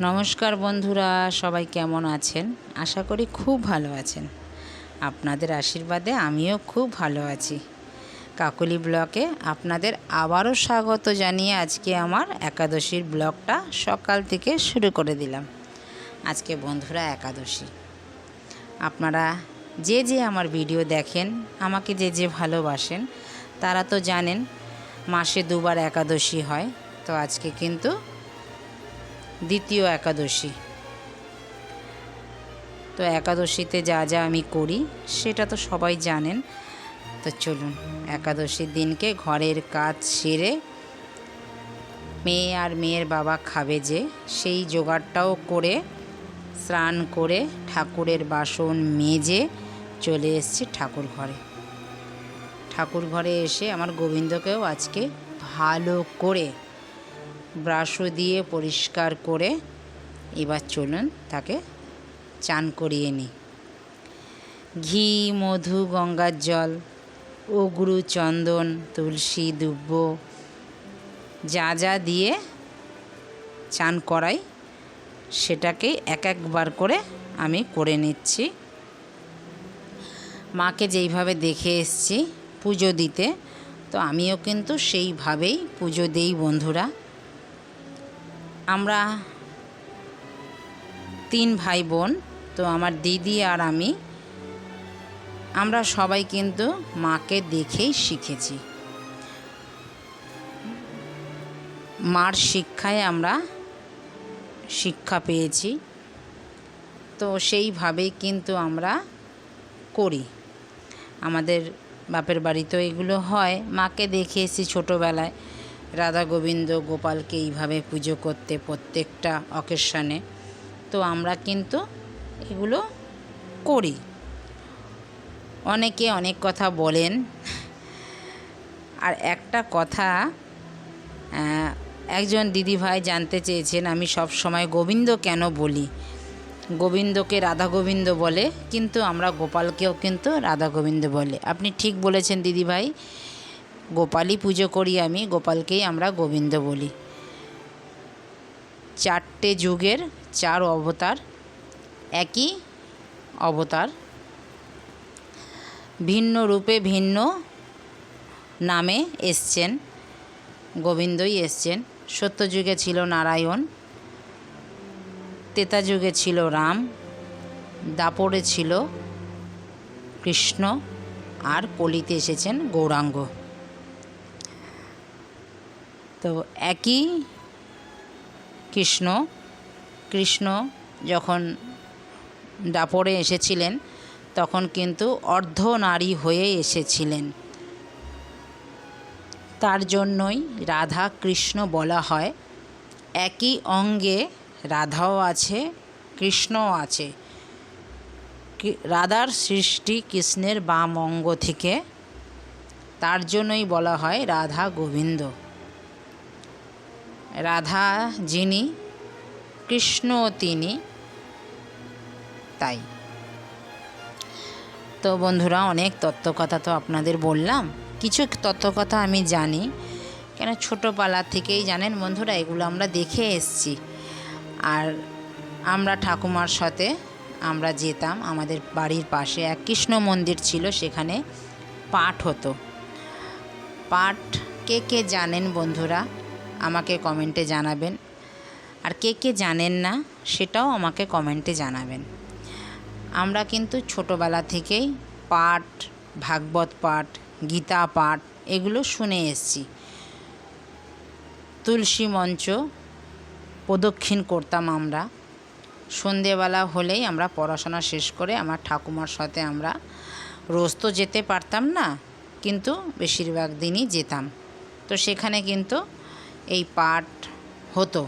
নমস্কার বন্ধুরা, সবাই কেমন আছেন? আশা করি খুব ভালো আছেন। আপনাদের আশীর্বাদে আমিও খুব ভালো আছি। কাকলি ব্লকে আপনাদের আবারও স্বাগত জানিয়ে আজকে আমার একাদশীর ব্লগটা সকাল থেকে শুরু করে দিলাম। আজকে বন্ধুরা একাদশী। আপনারা যে যে আমার ভিডিও দেখেন, আমাকে যে যে ভালোবাসেন, তারা তো জানেন, মাসে দুবার একাদশী হয়। তো আজকে কিন্তু দ্বিতীয় একাদশী। তো একাদশীতে যা যা আমি করি, সেটা তো সবাই জানেন। তো চলুন, একাদশীর দিনকে ঘরের কাজ সেরে মেয়ে আর মেয়ের বাবা খাবে যে, সেই জোগাড়টাও করে, স্নান করে, ঠাকুরের বাসন মেজে চলে এসেছি ঠাকুর ঘরে। ঠাকুর ঘরে এসে আমার গোবিন্দকেও আজকে ভালো করে ব্রাশও দিয়ে পরিষ্কার করে এবার চলুন তাকে চান করিয়ে নিই। ঘি, মধু, গঙ্গার জল, অগুরু, চন্দন, তুলসী, দুব্ব, যা যা দিয়ে চান করাই সেটাকেই এক একবার করে আমি করে নিচ্ছি। মাকে যেইভাবে দেখে এসছি পুজো দিতে, তো আমিও কিন্তু সেইভাবেই পুজো দিই বন্ধুরা। আমরা তিন ভাই বোন তো আমার দিদি আর আমি। আমরা সবাই কিন্তু মাকে দেখেই শিখেছি। মার শিক্ষায় আমরা শিক্ষা পেয়েছি। তো সেইভাবেই কিন্তু আমরা করি। আমাদের বাপের বাড়িতেও এগুলো হয়। মাকে দেখে এসেছি ছোটোবেলায়। রাধা গোবিন্দ গোপালকে এইভাবে পুজো করতে প্রত্যেকটা অকেশনে তো আমরা কিন্তু এগুলো করি। অনেকে অনেক কথা বলেন। আর একটা কথা একজন দিদিভাই জানতে চেয়েছেন, আমি সব সময় গোবিন্দ কেন বলি? গোবিন্দকে রাধা গোবিন্দ বলে, কিন্তু আমরা গোপালকেও কিন্তু রাধা গোবিন্দ বলে। আপনি ঠিক বলেছেন দিদিভাই। গোপালই পুজো করি আমি, গোপালকেই আমরা গোবিন্দ বলি। চারটে যুগের চার অবতার, একই অবতার। ভিন্ন রূপে ভিন্ন নামে এসছেন, গোবিন্দই এসছেন। সত্যযুগে ছিল নারায়ণ, তেতা যুগে ছিল রাম, দাপরে ছিল কৃষ্ণ, আর কলিতে এসেছেন গৌরাঙ্গ। তো একই কৃষ্ণ কৃষ্ণ যখন দাপরে এসেছিলেন, তখন কিন্তু অর্ধ নারী হয়ে এসেছিলেন। তার জন্যই রাধা কৃষ্ণ বলা হয়। একই অঙ্গে রাধাও আছে, কৃষ্ণও আছে। রাধার সৃষ্টি কৃষ্ণের বাম অঙ্গ থেকে, তার জন্যই বলা হয় রাধা গোবিন্দ। রাধা, যিনি, কৃষ্ণ তিনি। তাই। তো বন্ধুরা, অনেক তত্ত্বকথা তো আপনাদের বললাম। কিছু তত্ত্বকথা আমি জানি। কেন ছোটোবেলা থেকেই জানেন বন্ধুরা, এগুলো আমরা দেখে এসছি। আর আমরা ঠাকুমার সাথে আমরা যেতাম, আমাদের বাড়ির পাশে এক কৃষ্ণ মন্দির ছিল, সেখানে পাঠ হতো। পাঠ কে কে জানেন বন্ধুরা? আমাকে কমেন্টে জানাবেন। আর কে কে জানেন না, সেটাও আমাকে কমেন্টে জানাবেন। আমরা কিন্তু ছোটোবেলা থেকেই পাঠ, ভাগবত পাঠ, গীতা পাঠ এগুলো শুনে এসেছি। তুলসী মঞ্চ প্রদক্ষিণ করতাম আমরা। সন্ধেবেলা হলেই আমরা পড়াশোনা শেষ করে আমার ঠাকুমার সাথে আমরা রোজ তো যেতে পারতাম না, কিন্তু বেশিরভাগ দিনই যেতাম। তো সেখানে কিন্তু এই পাঠ হতো।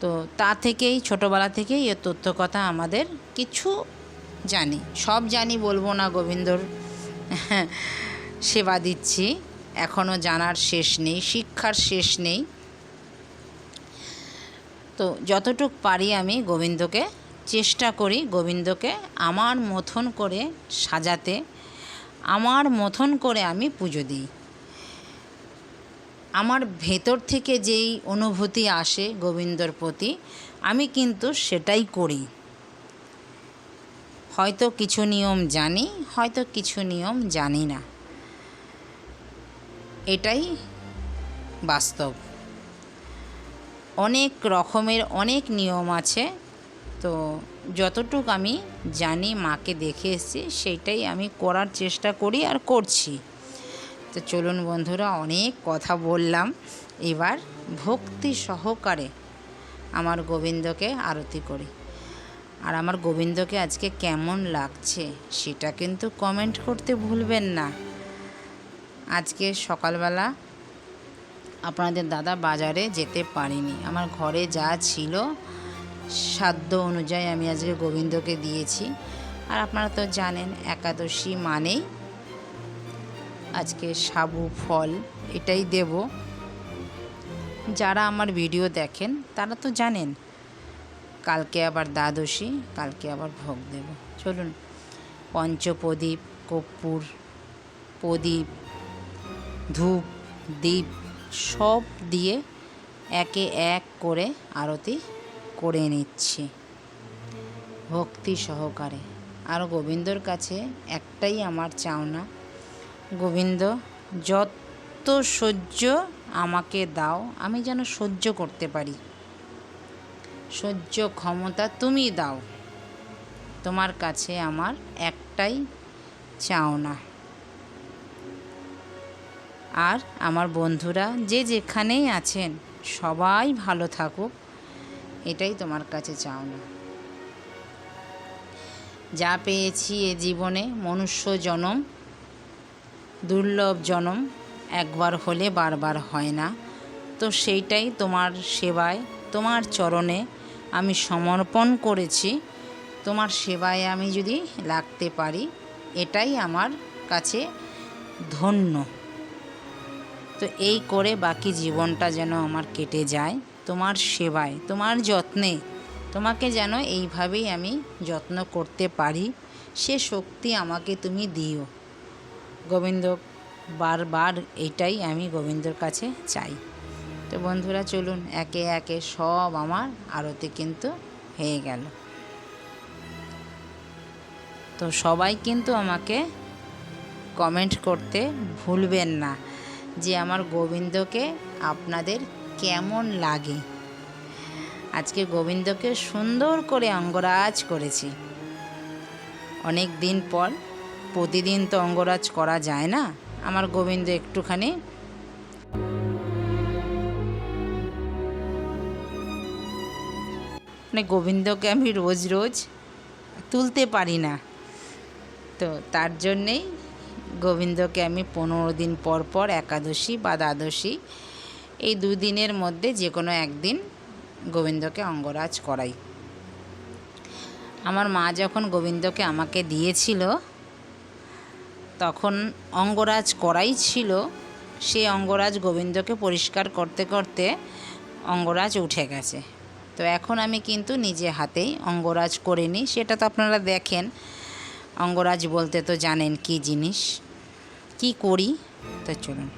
তো তা থেকেই, ছোটোবেলা থেকেই এ তথ্য কথা আমাদের কিছু জানি। সব জানি বলব না, গোবিন্দর সেবা দিচ্ছি। এখনও জানার শেষ নেই, শিক্ষার শেষ নেই। তো যতটুক পারি আমি গোবিন্দকে, চেষ্টা করি গোবিন্দকে আমার মতন করে সাজাতে, আমার মতন করে আমি পুজো দিই। আমার ভেতর থেকে যেই অনুভূতি আসে গোবিন্দর প্রতি, আমি কিন্তু সেটাই করি। হয়তো কিছু নিয়ম জানি, হয়তো কিছু নিয়ম জানি না। এটাই বাস্তব। অনেক রকমের অনেক নিয়ম আছে, তো যতটুক আমি জানি, মাকে দেখে এসেছি, সেইটাই আমি করার চেষ্টা করি আর করছি। তো চলুন বন্ধুরা, অনেক কথা বললাম। এবার ভক্তি সহকারে আমার গোবিন্দকে আরতি করি। আর আমার গোবিন্দকে আজকে কেমন লাগছে সেটা কিন্তু কমেন্ট করতে ভুলবেন না। আজকে সকালবেলা আপনাদের দাদা বাজারে যেতে পারিনি। আমার ঘরে যা ছিল সাধ্য অনুযায়ী আমি আজকে গোবিন্দকে দিয়েছি। আর আপনারা তো জানেন, একাদশী মানেই আজকে সাবু ফল, এটাই দেব। যারা আমার ভিডিও দেখেন, তারা তো জানেন, কালকে আবার দ্বাদশী, কালকে আবার ভোগ দেব। চলুন, পঞ্চপ্রদীপ, কর্পূর, প্রদীপ, ধূপ দ্বীপ সব দিয়ে একে এক করে আরতি করে নিচ্ছি। ভক্তি সহকারে। আর গোবিন্দর কাছে একটাই আমার চাওনা গোবিন্দ, যত সহ্য আমাকে দাও, আমি যেন সহ্য করতে পারি। সহ্য ক্ষমতা তুমি দাও। তোমার কাছে আমার একটাই চাওনা। আর আমার বন্ধুরা, যে যেখানেই আছেন, সবাই ভালো থাকুক। এটাই তোমার কাছে চাওনা। যা পেয়েছি এ জীবনে, মনুষ্য জনম দুর্লভ জনম একবার হলে বারবার হয় না। তো সেইটাই তোমার সেবায়, তোমার চরণে আমি সমর্পণ করেছি। তোমার সেবায় আমি যদি লাগতে পারি, এটাই আমার কাছে ধন্য। তো এই করে বাকি জীবনটা যেন আমার কেটে যায়, তোমার সেবায়, তোমার যত্নে। তোমাকে যেন এইভাবেই আমি যত্ন করতে পারি, সে শক্তি আমাকে তুমি দিও। গোবিন্দ, বারবার এটাই আমি গোবিন্দর কাছে চাই। তো বন্ধুরা, চলুন, একে একে সব আমার আরতি কিন্তু হয়ে গেল। তো সবাই কিন্তু আমাকে কমেন্ট করতে ভুলবেন না যে আমার গোবিন্দকে আপনাদের কেমন লাগে। আজকে গোবিন্দকে সুন্দর করে অঙ্গরাজ করেছি। অনেক দিন পর প্রতিদিন তো অঙ্গরাজ করা যায় না। আমার গোবিন্দ একটুখানি। মানে গোবিন্দকে আমি রোজ রোজ তুলতে পারি না। তো তার জন্যেই গোবিন্দকে আমি পনেরো দিন পর পর একাদশী বা দ্বাদশী এই দুদিনের মধ্যে যে কোনো একদিন গোবিন্দকে অঙ্গরাজ করাই। আমার মা যখন গোবিন্দকে আমাকে দিয়েছিল তখন অঙ্গরাজ করাই ছিল, সেই অঙ্গরাজ গোবিন্দকে পরিষ্কার করতে করতে অঙ্গরাজ উঠে গেছে। তো এখন আমি কিন্তু নিজে হাতেই অঙ্গরাজ করে নিই, সেটা তো আপনারা দেখেন। অঙ্গরাজ বলতে তো জানেন কি জিনিস, কি করি? তো চলুন।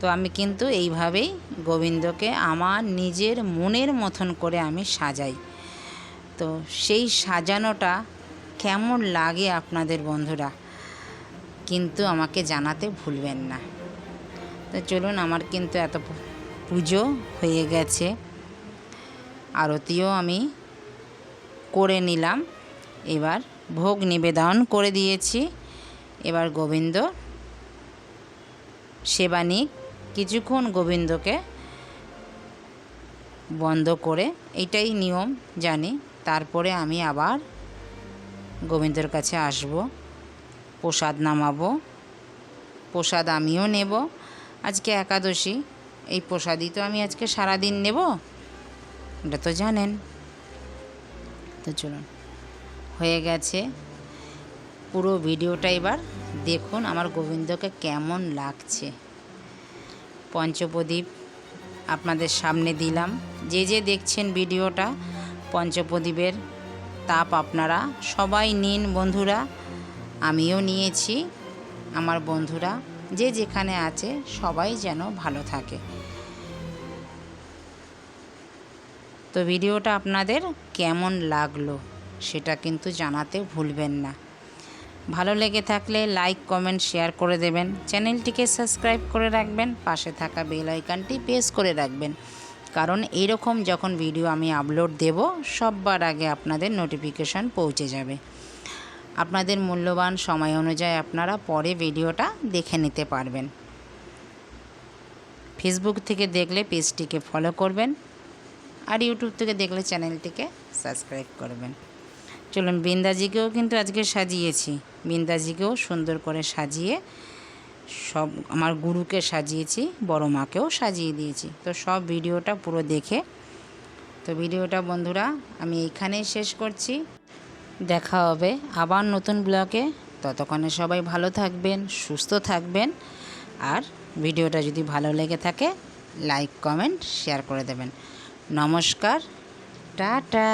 তো আমি কিন্তু এইভাবেই গোবিন্দকে আমার নিজের মনের মতন করে আমি সাজাই। তো সেই সাজানোটা কেমন লাগে আপনাদের বন্ধুরা? কিন্তু আমাকে জানাতে ভুলবেন না। তো চলুন, আমার কিন্তু এত পুজো হয়ে গেছে। আরতিও আমি করে নিলাম। এবার ভোগ নিবেদন করে দিয়েছি। এবার গোবিন্দ সেবা কিছুক্ষণ গোবিন্দকে বন্ধ করে, এটাই নিয়ম জানি। তারপরে আমি আবার গোবিন্দর কাছে আসব। প্রসাদ নামাবো। প্রসাদ আমিও নেব। আজকে একাদশী, এই প্রসাদই তো আমি আজকে সারাদিন নেব। এটা তো জানেন। তো চলুন, হয়ে গেছে। পুরো ভিডিওটা এবার দেখুন আমার গোবিন্দকে কেমন লাগছে। পঞ্চপ্রদীপ আপনাদের সামনে দিলাম। যে যে দেখছেন ভিডিওটা, পঞ্চপ্রদীপের তাপ আপনারা সবাই নিন বন্ধুরা। আমিও নিয়েছি। আমার বন্ধুরা, যে যেখানে আছে, সবাই যেন ভালো থাকে। তো ভিডিওটা আপনাদের কেমন লাগল, সেটা কিন্তু জানাতে ভুলবেন না। ভালো লেগে থাকলে লাইক, কমেন্ট, শেয়ার করে দেবেন। চ্যানেলটিকে সাবস্ক্রাইব করে রাখবেন। পাশে থাকা বেল আইকনটি প্রেস করে রাখবেন। কারণ এইরকম যখন ভিডিও আমি আপলোড দেব, সববার আগে আপনাদের নোটিফিকেশান পৌঁছে যাবে। আপনাদের মূল্যবান সময় অনুযায়ী আপনারা পরে ভিডিওটা দেখে নিতে পারবেন। ফেসবুক থেকে দেখলে পেজটিকে ফলো করবেন আর ইউটিউব থেকে দেখলে চ্যানেলটিকে সাবস্ক্রাইব করবেন। চলুন বৃন্দাজিকেও কিন্তু আজকে সাজিয়েছি। বৃন্দাজিকেও সুন্দর করে সাজিয়ে সব আমার গুরুকে সাজিয়েছি, বড় মাকেও সাজিয়ে দিয়েছি। তো সব ভিডিওটা পুরো দেখে। তো ভিডিওটা বন্ধুরা, আমি এইখানেই শেষ করছি। দেখা হবে আবার নতুন ব্লগে। ততক্ষণে সবাই ভালো থাকবেন, সুস্থ থাকবেন। আর ভিডিওটা যদি ভালো লেগে থাকে, লাইক, কমেন্ট, শেয়ার করে দেবেন। নমস্কার, টাটা।